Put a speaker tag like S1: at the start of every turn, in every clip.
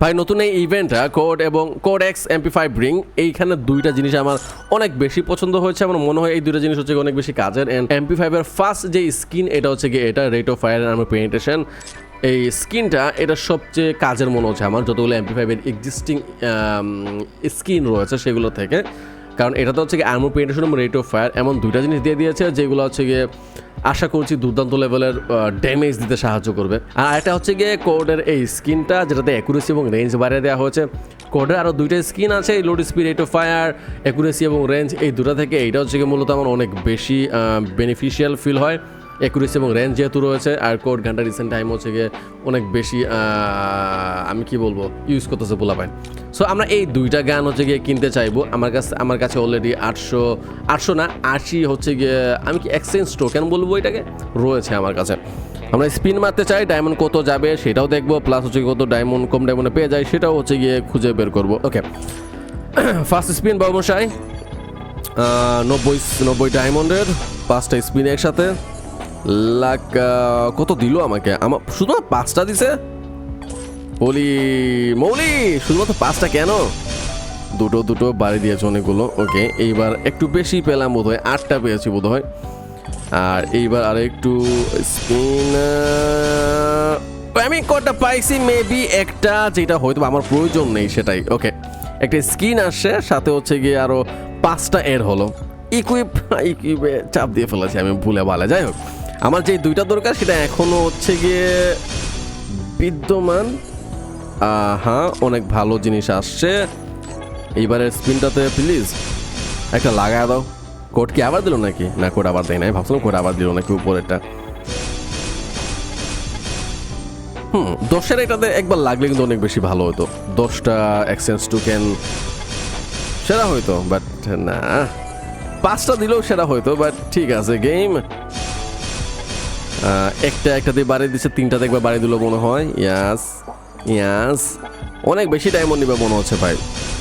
S1: ভাই, নতুন এই ইভেন্টটা কোড এবং code X MP five ring এইখানে দুইটা জিনিস আমার অনেক বেশি পছন্দ হয়েছে আমার মনে হয় এই দুইটা জিনিস হচ্ছে অনেক বেশি কাজের। অ্যান্ড এমপি ফাইভের ফার্স্ট যে স্কিন এটা হচ্ছে গিয়ে এটা রেট অফ ফায়ার আমার পেনিটেশন এই স্কিনটা এটা সবচেয়ে কাজের মনে হচ্ছে আমার। যতগুলো এমপি ফাইভের এক্সিস্টিং স্কিন রয়েছে সেগুলো থেকে। কারণ এটা তো হচ্ছে কি আর্মো পেন্টেশন এবং রেট অফ ফায়ার এমন দুইটা জিনিস দিয়ে দিয়েছে, যেগুলো হচ্ছে গিয়ে আশা করছি দুর্দান্ত লেভেলের ড্যামেজ দিতে সাহায্য করবে। আর এটা হচ্ছে গিয়ে কোডের এই স্কিনটা যেটাতে অ্যাকুরেসি এবং রেঞ্জ বাড়িয়ে দেওয়া হয়েছে। কোডের আরও দুইটা স্কিন আছে, এই load speed rate of fire accuracy এবং রেঞ্জ এই দুটা থেকে এইটা হচ্ছে গিয়ে মূলত আমার অনেক বেশি বেনিফিশিয়াল ফিল হয়। অ্যাকুরেসি এবং রেঞ্জ যেহেতু রয়েছে, আর কোড ঘণ্টা রিসেন্ট টাইম হচ্ছে গিয়ে অনেক বেশি আমি কি বলব ইউজ করতেছে বলা পাই সো আমরা এই দুইটা গান হচ্ছে গিয়ে কিনতে চাইব। আমার কাছে আমার কাছে অলরেডি আটশো আটশো না, আশি হচ্ছে গিয়ে, আমি কি এক্সচেঞ্জ টোকেন বলব এটাকে? রয়েছে আমার কাছে। আমরা স্পিন মারতে চাই ডায়মন্ড কত যাবে সেটাও দেখব প্লাস হচ্ছে কত ডায়মন্ড কম ডায়মন্ডে পেয়ে যায় সেটাও হচ্ছে গিয়ে খুঁজে বের করব। ওকে ফার্স্ট স্পিন বাবুমশাই নব্বই নব্বই ডায়মন্ডের পাঁচটা স্পিন একসাথে। লাখ কত দিল আমাকে? আমার শুধু পাঁচটা দিছে? বলি মৌলি, শুধুমাত্র পাঁচটা কেন? দুটো দুটো বাড়ি দিয়েছে অনেকগুলো, ওকে, এইবার একটু বেশি পেলাম বোধ হয় আটটা পেয়েছি বোধ হয় আর এইবার আর একটু স্পিন আমি কটা পাইছি মেবি একটা, যেটা হয়তো আমার প্রয়োজন নেই সেটাই, ওকে। একটা স্কিন আসছে, সাথে হচ্ছে গিয়ে আরও পাঁচটা এর হলো। ইকুইপ ইকুইপে চাপ দিয়ে ফেলেছি, আমি ভুলে ভালে যাই হোক। আমার যে দুইটা দরকার সেটা এখনও হচ্ছে গিয়ে বিদ্যমান। হ্যাঁ অনেক ভালো জিনিস আসছে। এইবারের স্পিনটাতে প্লিজ একটা লাগায় দাও। কোড কি আবার দিল নাকি? না, কোড আবার দেয় নাই, ভাবছিলাম কোড আবার দিল নাকি উপরেরটা। হুম, দশের এটাতে একবার লাগলে কিন্তু অনেক বেশি ভালো হতো। দশটা এক্সচেঞ্জ টোকেন সেরা হইতো বাট না। পাঁচটা দিলেও সেরা হইতো বাট ঠিক আছে গেম একটা একটা দিয়ে বাড়ি দিচ্ছে তিনটাতে দেখবে বাড়ি দিল মনে হয়। ইয়াস ইয়াস অনেক বেশি ডায়মন্ড নিবে মনে হচ্ছে ভাই।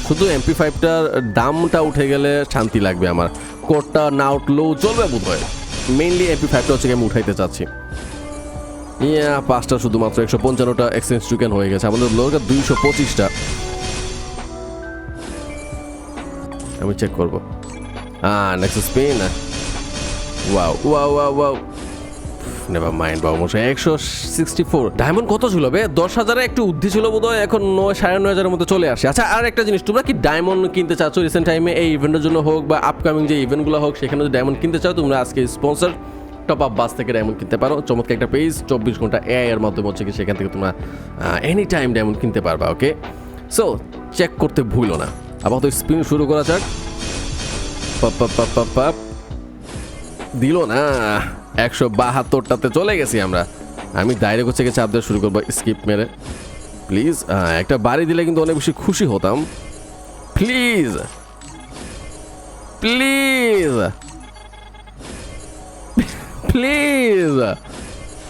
S1: শুধু এমপি ফাইভটার দামটা উঠে গেলে শান্তি লাগবে আমার। কোটটা না উঠলেও চলবে বোধ হয় মেইনলি এমপি ফাইভটা হচ্ছে আমি উঠাইতে চাচ্ছি। ইয়া, পাঁচটা শুধুমাত্র একশো পঞ্চান্নটা এক্সচেঞ্জ টোকেন হয়ে গেছে। আমাদের লোকের দুইশো পঁচিশটা। আমি চেক করব। হ্যাঁ next spin wow wow wow wow never mind বাবু মশাই, একশো সিক্সটি ফোর। ডায়মন্ড কত ছিল বে? দশ হাজারে একটু উদ্ধি ছিল বোধ হয় এখন নয়, সাড়ে নয় হাজারের মধ্যে চলে আসে। আচ্ছা আর একটা জিনিস, তোমরা কি ডায়মন্ড কিনতে চাচ্ছ রিসেন্ট টাইমে এই ইভেন্টের জন্য হোক বা আপকামিং যে ইভেন্টগুলো হোক, সেখানে যদি ডায়মন্ড কিনতে চাও, তোমরা আজকে স্পন্সর টপ আপ বাস থেকে ডায়মন্ড কিনতে পারো। চমৎকার একটা পেজ চব্বিশ ঘণ্টা এআই এর মাধ্যমে হচ্ছে কি সেখান থেকে তোমরা এনি টাইম ডায়মন্ড কিনতে পারবা ওকে সো চেক করতে ভুলো না। আপাতত স্পিন শুরু করা যাক। পাপ পাপ পাপ পাপ। দিল না। একশো বাহাত্তরটাতে চলে গেছি আমরা। আমি ডাইরেক্ট হচ্ছে গিয়ে চাপ শুরু করব। স্কিপ মেরে। প্লিজ একটা বাড়ি দিলে কিন্তু অনেক বেশি খুশি হতাম। প্লিজ প্লিজ প্লিজ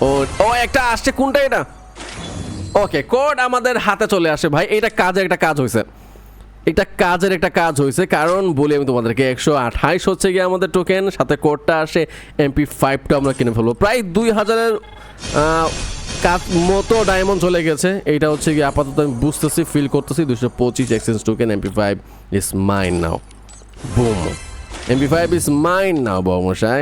S1: ও ও, একটা আসছে। কোনটা এটা? ওকে কোড আমাদের হাতে চলে আসে। ভাই, এটা কাজের একটা কাজ হয়েছে। এটা কাজের একটা কাজ হয়েছে, কারণ বলি আমি তোমাদেরকে, একশো আঠাইশ হচ্ছে গিয়ে আমাদের টোকেন সাথে কোডটা আসে এমপি ফাইভটা আমরা কিনে ফেলব। প্রায় দুই হাজারের কাজ মতো ডায়মন্ড চলে গেছে। এইটা হচ্ছে গিয়ে আপাতত আমি বুঝতেছি ফিল করতেছি দুশো পঁচিশ exchange token MP five is mine now boom. MP five is mine now বমশাই